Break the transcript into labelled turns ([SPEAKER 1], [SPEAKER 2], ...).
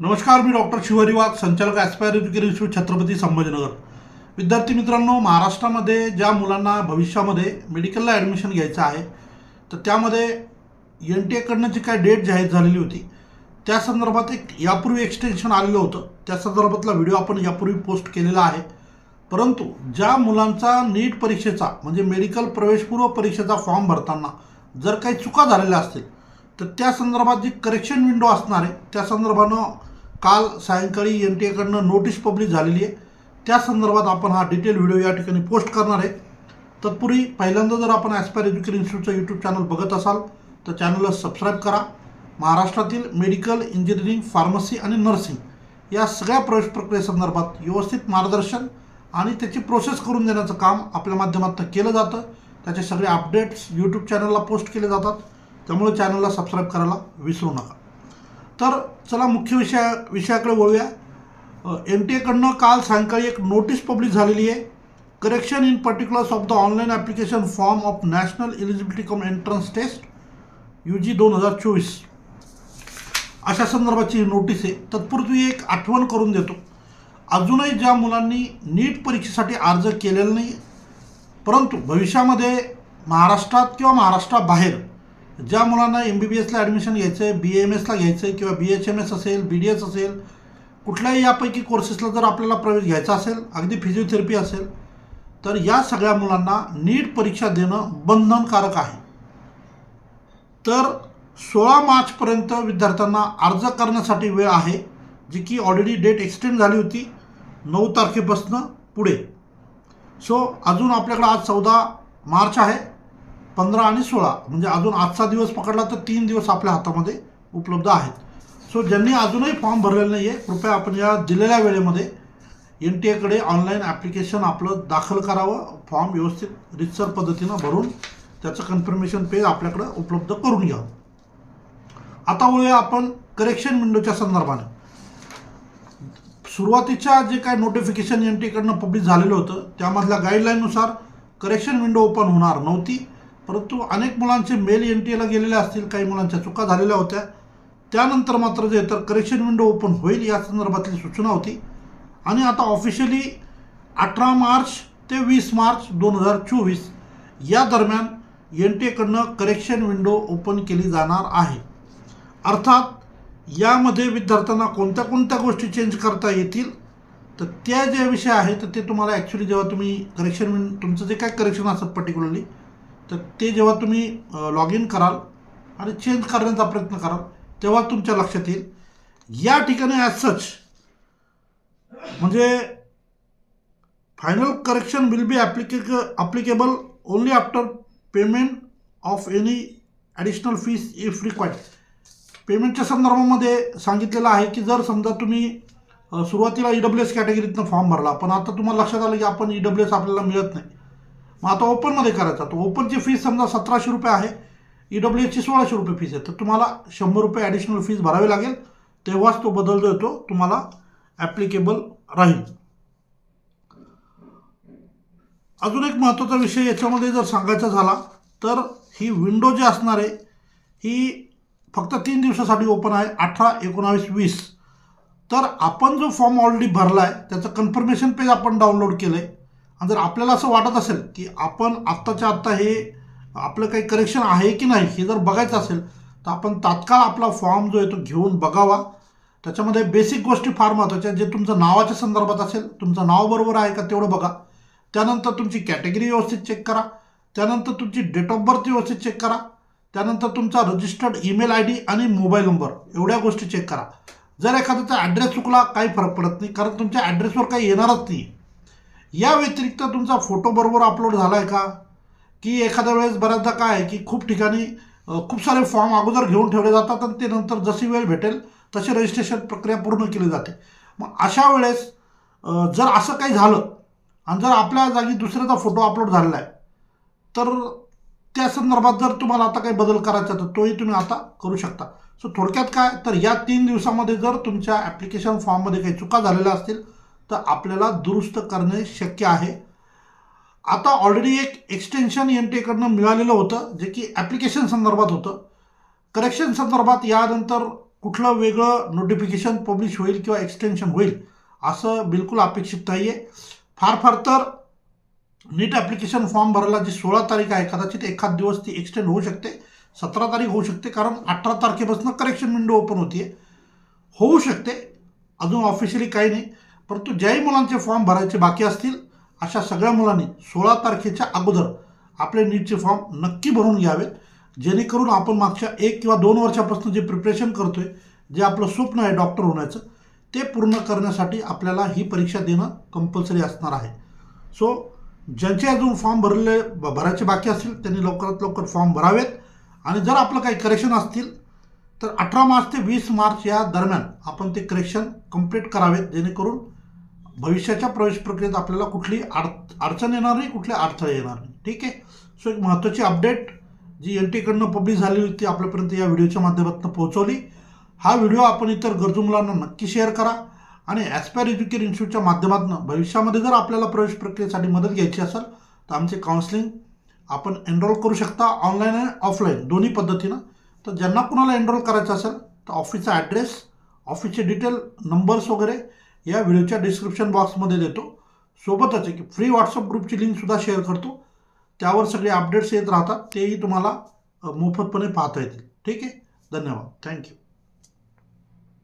[SPEAKER 1] नमस्कार मी डॉक्टर शिवारी वाघ संचालक Aspire education institute Chhatrapati Sambhajinagar. विद्यार्थी मित्रांनो महाराष्ट्रामध्ये ज्या मुलांना भविष्यामध्ये मेडिकलला ॲडमिशन घ्यायचं आहे तर त्यामध्ये एन टी एकडनं जी काय डेट जाहीर झालेली होती त्या संदर्भात एक यापूर्वी एक्सटेन्शन आलेलं होतं. त्या संदर्भातला व्हिडिओ आपण यापूर्वी पोस्ट केलेला आहे. परंतु ज्या मुलांचा नीट परीक्षेचा म्हणजे मेडिकल प्रवेशपूर्व परीक्षेचा फॉर्म भरताना जर काही चुका झालेल्या असतील तर त्या संदर्भात जी करेक्शन विंडो असणार आहे त्या संदर्भानं काल सायंकाळी एन टी एकडनं नोटीस पब्लिश झालेली आहे. त्या संदर्भात आपण हा डिटेल व्हिडिओ या ठिकाणी पोस्ट करणार आहे. तत्पूर्वी पहिल्यांदा जर आपण ॲस्पायर एज्युकेशन इन्स्टिट्यूटचं यूट्यूब चॅनल बघत असाल तर चॅनलला सबस्क्राईब करा. महाराष्ट्रातील मेडिकल इंजिनिअरिंग फार्मसी आणि नर्सिंग या सगळ्या प्रवेश प्रक्रियेसंदर्भात व्यवस्थित मार्गदर्शन आणि त्याची प्रोसेस करून देण्याचं काम आपल्या माध्यमातून केलं जातं. त्याचे सगळे अपडेट्स यूट्यूब चॅनलला पोस्ट केले जातात. त्यामुळे चॅनलला सबस्क्राईब करायला विसरू नका. तर चला मुख्य विषया विषयाकडे वळूया. एन टी एकडनं काल सायंकाळी एक नोटीस पब्लिश झालेली आहे. Correction in particulars of the online application form of national eligibility cum entrance test U G दोन हजार चोवीस. अशा संदर्भाची नोटीस आहे. तत्पूर्वी एक आठवण करून देतो. अजूनही ज्या मुलांनी नीट परीक्षेसाठी अर्ज केलेला नाही परंतु भविष्यामध्ये महाराष्ट्रात किंवा महाराष्ट्राबाहेर ज्या मुलांना एम बी बी एसला ॲडमिशन घ्यायचं आहे बी एम एसला घ्यायचं आहे किंवा बी एच एम एस असेल बी डी एस असेल कुठल्याही यापैकी कोर्सेसला जर आपल्याला प्रवेश घ्यायचा असेल अगदी फिजिओथेरपी असेल तर या सगळ्या मुलांना नीट परीक्षा देणं बंधनकारक आहे. तर सोळा मार्चपर्यंत विद्यार्थ्यांना अर्ज करण्यासाठी वेळ आहे जी की ऑलरेडी डेट एक्सटेंड झाली होती नऊ तारखेपासून पुढे. सो अजून आपल्याकडं आज चौदा मार्च आहे. पंधरा आणि सोळा म्हणजे अजून आजचा दिवस पकडला तर तीन दिवस आपल्या हातामध्ये उपलब्ध आहेत. सो ज्यांनी अजूनही फॉर्म भरलेला नाही आहे कृपया आपण या दिलेल्या वेळेमध्ये एन टी एकडे ऑनलाईन ॲप्लिकेशन आपलं दाखल करावं फॉर्म व्यवस्थित रितसर पद्धतीनं भरून त्याचं कन्फर्मेशन पेज आपल्याकडं उपलब्ध करून घ्यावं. आता वळूया आपण करेक्शन विंडोच्या संदर्भाने. सुरुवातीच्या जे काय नोटिफिकेशन एन टीकडनं पब्लिश झालेलं होतं त्यामधल्या गाईडलाईननुसार करेक्शन विंडो ओपन होणार नव्हती. परंतु अनेक मुलांचे मेल एन टी एला गेलेले असतील काही मुलांच्या चुका झालेल्या होत्या. त्यानंतर मात्र जे तर करेक्शन विंडो ओपन होईल या संदर्भातली सूचना होती. आणि आता ऑफिशियली अठरा मार्च ते वीस मार्च दोन हजार चोवीस या दरम्यान एन टी एकडनं करेक्शन विंडो ओपन केली जाणार आहे. अर्थात यामध्ये विद्यार्थ्यांना कोणत्या कोणत्या गोष्टी चेंज करता येतील तर त्या जे विषय आहेत तर ते तुम्हाला ॲक्च्युली जेव्हा तुम्ही करेक्शन विंड तुमचं जे काय करेक्शन असतं पर्टिक्युलरली तर ते जेव्हा तुम्ही लॉग इन कराल आणि चेंज करण्याचा प्रयत्न कराल तेव्हा तुमच्या लक्षात येईल. या ठिकाणी ॲज सच म्हणजे final correction will be ॲप्लिके applicable only after payment of any additional fees if required पेमेंटच्या संदर्भामध्ये सांगितलेलं आहे की जर समजा तुम्ही सुरुवातीला ई डब्ल्यू एस कॅटेगरीतनं फॉर्म भरला पण आता तुम्हाला लक्षात आलं की आपण ई डब्ल्यू एस आपल्याला मिळत नाही. मग आता ओपनमध्ये करायचा. तर ओपनची फीस समजा सतराशे रुपये आहे. ई डब्ल्यू एसची सोळाशे रुपये फीस आहे तर तुम्हाला शंभर रुपये ॲडिशनल फीस भरावी लागेल. तेव्हाच तो बदल जो येतो तुम्हाला ॲप्लिकेबल राहील. अजून एक महत्त्वाचा विषय याच्यामध्ये जर सांगायचा झाला तर ही विंडो जी असणार आहे ही फक्त तीन दिवसासाठी ओपन आहे अठरा एकोणावीस वीस. तर आपण जो फॉर्म ऑलरेडी भरला आहे त्याचं कन्फर्मेशन पेज आपण डाउनलोड केलं आहे जर आपल्याला असं वाटत असेल की आपण आत्ताच्या आत्ता हे आपलं काही करेक्शन आहे की नाही हे जर बघायचं असेल तर आपण तात्काळ आपला फॉर्म जो आहे तो घेऊन बघावा. त्याच्यामध्ये बेसिक गोष्टी फार महत्त्वाच्या जे तुमचं नावाच्या संदर्भात असेल तुमचं नाव बरोबर आहे का तेवढं बघा. त्यानंतर तुमची कॅटेगरी व्यवस्थित चेक करा. त्यानंतर तुमची डेट ऑफ बर्थ व्यवस्थित चेक करा. त्यानंतर तुमचा रजिस्टर्ड ईमेल आय डी आणि मोबाईल नंबर एवढ्या गोष्टी चेक करा. जर एखाद्याचा ॲड्रेस चुकला काही फरक पडत नाही कारण तुमच्या ॲड्रेसवर काही येणारच नाही. या व्यतिरिक्त तुमचा फोटो बरोबर अपलोड झाला आहे का? की एखाद्या वेळेस बऱ्याचदा काय आहे की खूप ठिकाणी खूप सारे फॉर्म अगोदर घेऊन ठेवले जातात आणि ते नंतर जशी वेळ भेटेल तशी रजिस्ट्रेशन प्रक्रिया पूर्ण केली जाते. मग अशा वेळेस जर असं काही झालं आणि जर आपल्या जागी दुसऱ्याचा फोटो अपलोड झालेला आहे तर त्या संदर्भात जर तुम्हाला आता काही बदल करायचा तर तोही तुम्ही आता करू शकता. सो थोडक्यात काय? तर या तीन दिवसामध्ये जर तुमच्या ॲप्लिकेशन फॉर्ममध्ये काही चुका झालेल्या असतील तर आपल्याला दुरुस्त करणे शक्य आहे. आता ऑलरेडी एक एक्सटेन्शन एन टीकडनं मिळालेलं होतं जे की ॲप्लिकेशन संदर्भात होतं. करेक्शन संदर्भात यानंतर कुठलं वेगळं नोटिफिकेशन पब्लिश होईल किंवा एक्सटेन्शन होईल असं बिलकुल अपेक्षित नाही आहे फार फार तर नीट ॲप्लिकेशन फॉर्म भरायला जी सोळा तारीख आहे कदाचित एखाद दिवस ती एक्सटेंड होऊ शकते. सतरा तारीख होऊ शकते कारण अठरा तारखेपासून करेक्शन विंडो ओपन होती होऊ शकते. अजून ऑफिशियली काही नाही. परंतु ज्याही मुलांचे फॉर्म भरायचे बाकी असतील अशा सगळ्या मुलांनी सोळा तारखेच्या अगोदर आपले नीटचे फॉर्म नक्की भरून घ्यावेत. जेणेकरून आपण मागच्या एक किंवा दोन वर्षापासून जे प्रिपरेशन करतोय जे आपलं स्वप्न आहे डॉक्टर होण्याचं ते पूर्ण करण्यासाठी आपल्याला ही परीक्षा देणं कंपल्सरी असणार आहे. सो ज्यांचे अजून फॉर्म भरले ब- भरायचे बाकी असतील त्यांनी लवकरात लवकर फॉर्म भरावेत. आणि जर आपलं काही करेक्शन असतील तर अठरा मार्च ते वीस मार्च या दरम्यान आपण ते करेक्शन कंप्लीट करावेत जेणेकरून भविष्याच्या प्रवेश प्रक्रियेत आपल्याला कुठली अड अडचण येणार नाही कुठली अडथळे येणार नाही. ठीक आहे? सो एक महत्त्वाची अपडेट जी एन टीकडनं पब्लिश झाली होती आपल्यापर्यंत या व्हिडिओच्या माध्यमातून पोहोचवली. हा व्हिडिओ आपण इतर गरजू मुलांना नक्की शेअर करा आणि ॲस्पायर एज्युकेशन इन्स्टिट्यूटच्या माध्यमातून भविष्यामध्ये जर आपल्याला प्रवेश प्रक्रियेसाठी मदत घ्यायची असेल तर आमचे काउन्सिलिंग आपण एनरोल करू शकता ऑनलाईन आणि ऑफलाईन दोन्ही पद्धतीनं. तर ज्यांना कुणाला एनरोल करायचं असेल तर ऑफिसचा ॲड्रेस ऑफिसचे डिटेल नंबर्स वगैरे या व्हिडिओच्या डिस्क्रिप्शन बॉक्समध्ये देतो. सोबतच एक फ्री व्हॉट्सअप ग्रुपची लिंकसुद्धा शेअर करतो. त्यावर सगळे अपडेट्स येत राहतात. तेही तुम्हाला मोफतपणे पाहता येतील. ठीक आहे? धन्यवाद. थँक्यू